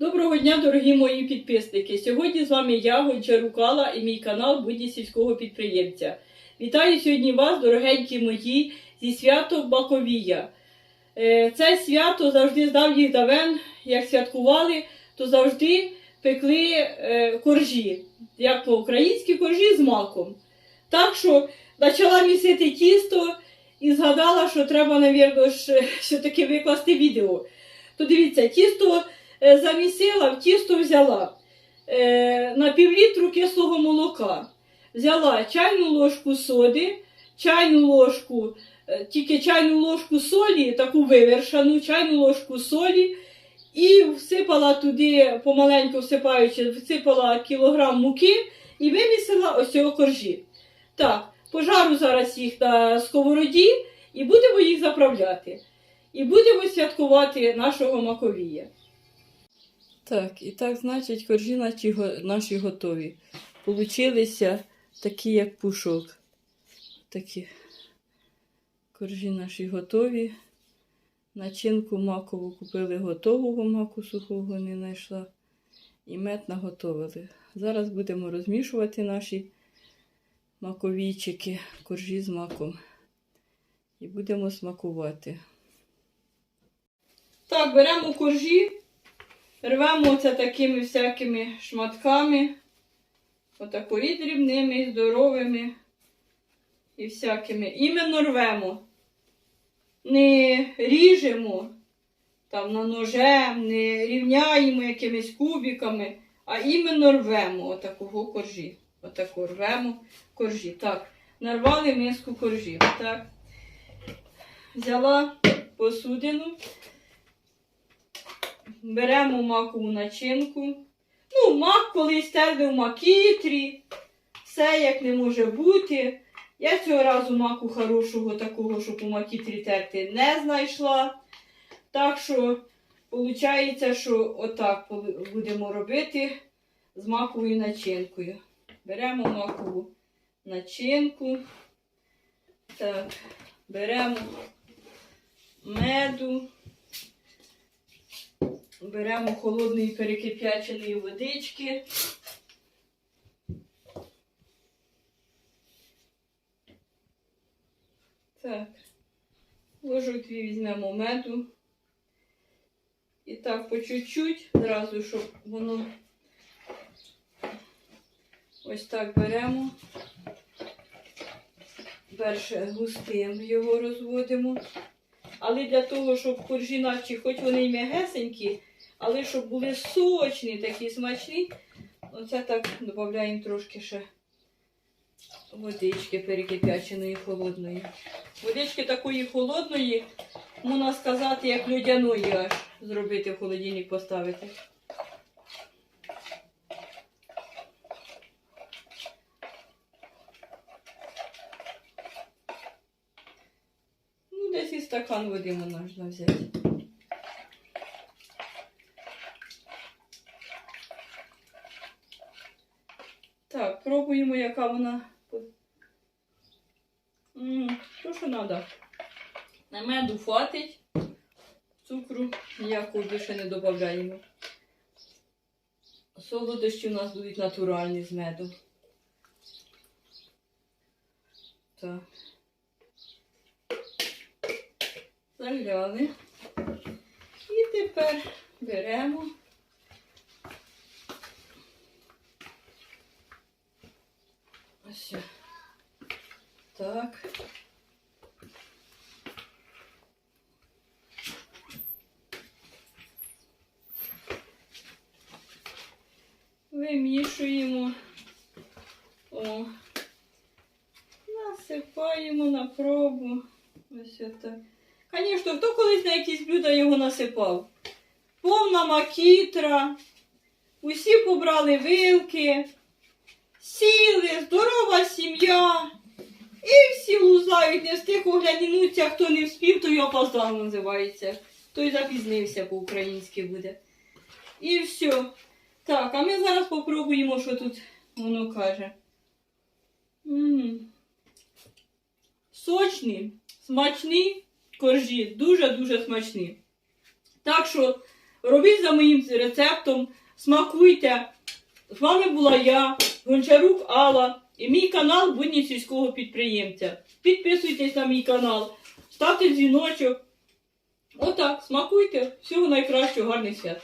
Доброго дня, дорогі мої підписники! Сьогодні з вами я, Гончар Рукала і мій канал Будні сільського підприємця. Вітаю сьогодні вас, дорогенькі мої, зі святом Баковія. Е, Це свято завжди з давніх давен, як святкували, то завжди пекли е, коржі, як по-українськи коржі з маком. Так що почала місити тісто і згадала, що треба, мабуть, все-таки викласти відео. То дивіться, тісто замісила, в тісто взяла е, на півлітру кислого молока. Взяла чайну ложку соди, чайну ложку, е, тільки чайну ложку солі, таку вивершану, чайну ложку солі, і всипала туди, помаленьку всипаючи, всипала кілограм муки і вимісила ось цього коржі. Так, пожару зараз їх на сковороді і будемо їх заправляти. І будемо святкувати нашого Маковія. Так, і так, значить, коржі наші, наші готові. Получилися такі, як пушок. Такі коржі наші готові. Начинку макову купили готового, маку сухого не знайшла. І мед наготовили. Зараз будемо розмішувати наші маковійчики, коржі з маком. І будемо смакувати. Так, беремо коржі, рвемо це такими всякими шматками, отакої дрібними, здоровими і всякими. Іменно рвемо. Не ріжемо там на ножем, не рівняємо якимись кубиками, а іменно рвемо отакого коржі. Отако рвемо коржі. Так, нарвали миску коржів. Так. Взяла посудину. Беремо макову начинку. Ну, мак колись терли в макітрі. Все як не може бути. Я цього разу маку хорошого такого, щоб у макітрі терти, не знайшла. Так що, виходить, що отак будемо робити з маковою начинкою. Беремо макову начинку. Так, беремо меду. Беремо холодної перекип'яченої водички. Так, ложок дві візьмемо меду. І так по чуть-чуть, зразу, щоб воно ось так беремо. Перше густим його розводимо. Але для того, щоб коржі наші, хоч вони й м'ягесенькі, але щоб були сочні, такі смачні, оце так додаємо трошки ще водички перекипяченої холодної. Водички такої холодної, можна сказати, як льодяної аж зробити в холодильник поставити. Ну, десь і стакан води можна взяти. Так, пробуємо, яка вона. То, що треба. На меду хватить. Цукру ніякого більше не додаємо. Солодощі у нас будуть натуральні з меду. Так. Заляли. І тепер беремо. Ось. Так. Вимішуємо. О. Насипаємо на пробу. Ось отак. Звісно, хто колись на якісь блюда його насипав? Повна макітра. Усі побрали вилки, сіли, здорова сім'я. І всі лузають, не встиг оглянутися, хто не вспів, той опоздав називається. Той запізнився по-українськи буде. І все. Так, а ми зараз попробуємо, що тут воно каже. м Сочні, смачні коржі, дуже-дуже смачні. Так що робіть за моїм рецептом, смакуйте. З вами була я, Гончарук Алла, і мій канал Будні сільського підприємця. Підписуйтесь на мій канал, ставте дзвіночок. Отак, смакуйте. Всього найкращого, гарних свят.